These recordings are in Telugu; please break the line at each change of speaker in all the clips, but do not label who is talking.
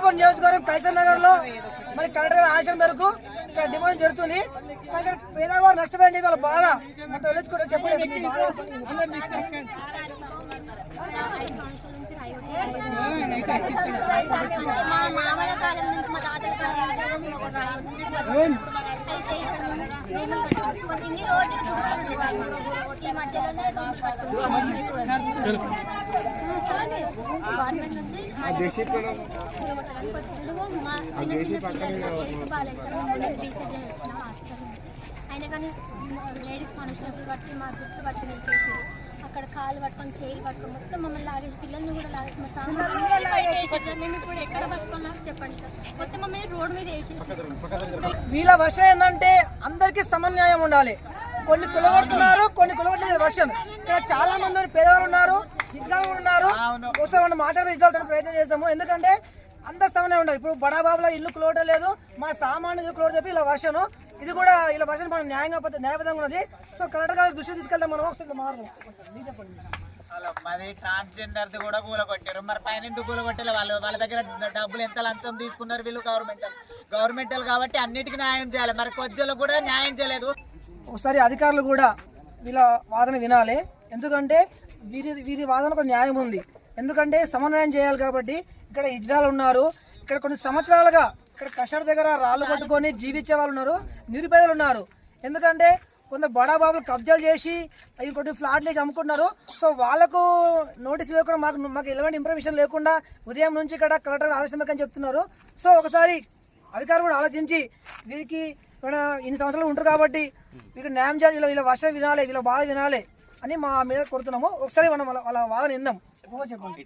దేవరకొండ నియోజకవర్గం కైసర్ నగర్లో మరి కలెక్టర్ ఆశల మేరకు ఇక్కడ డిమాండ్ జరుగుతుంది. కానీ ఇక్కడ పేదవారు నష్టపోయింది వాళ్ళ బాధ మొత్తం వెళ్ళొచ్చుకుంటే చెప్పండి. మా
మామల కాలం నుంచి మా తాతల కాలం నుంచి కొన్ని రోజులు ఈ మధ్యలోనే గవర్నమెంట్ నుంచి మా చిన్న చిన్న పిల్లలు బాగాలేదు సార్ రీఛార్జ్ వచ్చిన హాస్పిటల్ నుంచి అయినా కానీ లేడీస్ కానిస్టేబుల్ బట్టి మా జుట్టు బట్టి నిలిపేసారు అక్కడ కాలు పట్టుకొని చేయి పట్టుకొని మొత్తం మమ్మల్ని లాగేసి పిల్లల్ని కూడా లాగేసి మా సార్ మేము ఇప్పుడు ఎక్కడ పట్టుకున్నా చెప్పండి సార్ మొత్తం మమ్మల్ని రోడ్ మీద వేసేసి
వీళ్ళ వర్షం ఏంటంటే అందరికీ సమన్యాయం ఉండాలి. కొన్ని కులగొడుతున్నారు కొన్ని కులగొట్టలేదు వర్షం. ఇక్కడ చాలా మంది పేదవారు ఉన్నారు. ఇద్దరు ఉన్నారు. ఒకసారి మాట్లాడితే ఇచ్చాల్సిన ప్రయత్నం చేస్తాము. ఎందుకంటే అంత సమన్యాయం ఉండాలి ఇప్పుడు బడాబాబుల ఇల్లు కులవటలేదు మా సామాన్య ఇల్లు కులవట చెప్పి ఇలా వర్షం ఇది కూడా ఇలా వర్షం మనం న్యాయంగా న్యాయబద్ధంగా ఉన్నది. సో కలెక్టర్ గారి దృష్టికి తీసుకెళ్తాం మనం. ఒకసారి మాట్లాడదాం. మీరు చెప్పండి.
హలో మాది ట్రాన్స్జెండర్ కూడా కూల కొట్టారు. మరి పైన ఎందుకు కూల కొట్టారు వాళ్ళు? వాళ్ళ దగ్గర డబ్బులు ఎంత లంచం తీసుకున్నారు వీళ్ళు గవర్నమెంటల్ గవర్నమెంటల్ కాబట్టి అన్నిటికీ న్యాయం చేయాలి. మరి కొద్దిలకు కూడా న్యాయం చేయలేదు.
ఒకసారి అధికారులు కూడా వీళ్ళ వాదన వినాలి. ఎందుకంటే వీరి వీరి వాదనకు న్యాయం ఉంది. ఎందుకంటే సమన్వయం చేయాలి కాబట్టి ఇక్కడ ఇజ్రాలు ఉన్నారు. ఇక్కడ కొన్ని సంవత్సరాలుగా ఇక్కడ కషార్ దగ్గర రాళ్ళు కొట్టుకొని జీవించే వాళ్ళు ఉన్నారు. నిరుపేదలు ఉన్నారు. ఎందుకంటే కొందరు బడాబాబులు కబ్జాలు చేసి ఇంకోటి ఫ్లాట్లు వేసి అమ్ముకుంటున్నారు. సో వాళ్ళకు నోటీస్ ఇవ్వకుండా మాకు మాకు ఎలాంటి ఇన్ఫర్మేషన్ లేకుండా ఉదయం నుంచి ఇక్కడ కలెక్టర్ ఆలస్యం అని చెప్తున్నారు. సో ఒకసారి అధికారులు కూడా ఆలోచించి వీరికి ఇన్ని సంవత్సరాలు ఉంటారు కాబట్టి వీరికి న్యాయం చేయాలి. వీళ్ళ వీళ్ళ వర్షం వినాలి వీళ్ళ బాధ వినాలి. అని మా మీద కొడుతున్నాము. ఒకసారి మనం వాళ్ళ వాళ్ళ వాదన ఇందాం చెప్పమో చెప్పండి.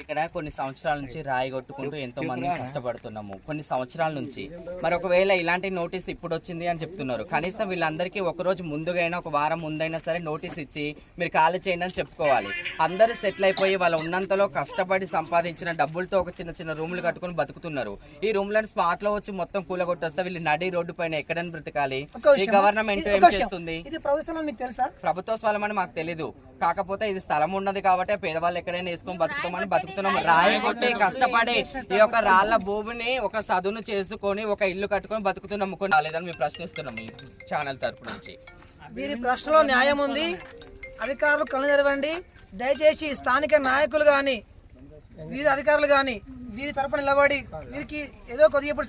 ఇక్కడ కొన్ని సంవత్సరాల నుంచి రాయి కొట్టుకుంటూ ఎంతో మంది కష్టపడుతున్నాము. కొన్ని సంవత్సరాల నుంచి. మరి ఒకవేళ ఇలాంటి నోటీస్ ఇప్పుడు వచ్చింది అని చెప్తున్నారు. కనీసం వీళ్ళందరికీ ఒక రోజు ముందుగైనా ఒక వారం ముందైనా సరే నోటీస్ ఇచ్చి మీరు ఖాళీ చేయండి అని చెప్పుకోవాలి. అందరూ సెటిల్ అయిపోయి వాళ్ళ ఉన్నంతలో కష్టపడి సంపాదించిన డబ్బులతో ఒక చిన్న చిన్న రూములు కట్టుకొని బతుకుతున్నారు. ఈ రూమ్లను స్పాట్లో వచ్చి మొత్తం కూలగొట్టొస్తే వీళ్ళు నడి రోడ్డు పైన ఎక్కడని బ్రతకాలి? ఈ. గవర్నమెంట్ ఏం. చేస్తుంది?
ఇది ప్రభుత్వం మీకు తెలుసా?
ప్రభుత్వ స్థలం అని మాకు తెలీదు. కాకపోతే ఇది స్థలం ఉన్నది కాబట్టి పేదవాళ్ళు ఎక్కడైనా వేసుకొని బతుకుతామని బతుకుతున్నాం. రాయి కొట్టి కష్టపడి ఈ యొక్క రాళ్ళ భూమిని ఒక సదును చేసుకొని ఒక ఇల్లు కట్టుకొని బతుకుతున్నాం కొన్ని రాలేదని మేము ప్రశ్నిస్తున్నాం ఈ ఛానల్ తరపు నుంచి.
వీరి ప్రశ్నలో న్యాయం ఉంది. అధికారులు కళ్ళు తెరవండి. దయచేసి స్థానిక నాయకులు కానీ వీరి అధికారులు కానీ వీరి తరపున నిలబడి వీరికి ఏదో కొద్దిగా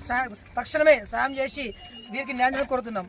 తక్షణమే సాయం చేసి వీరికి న్యాయం కోరుతున్నాం.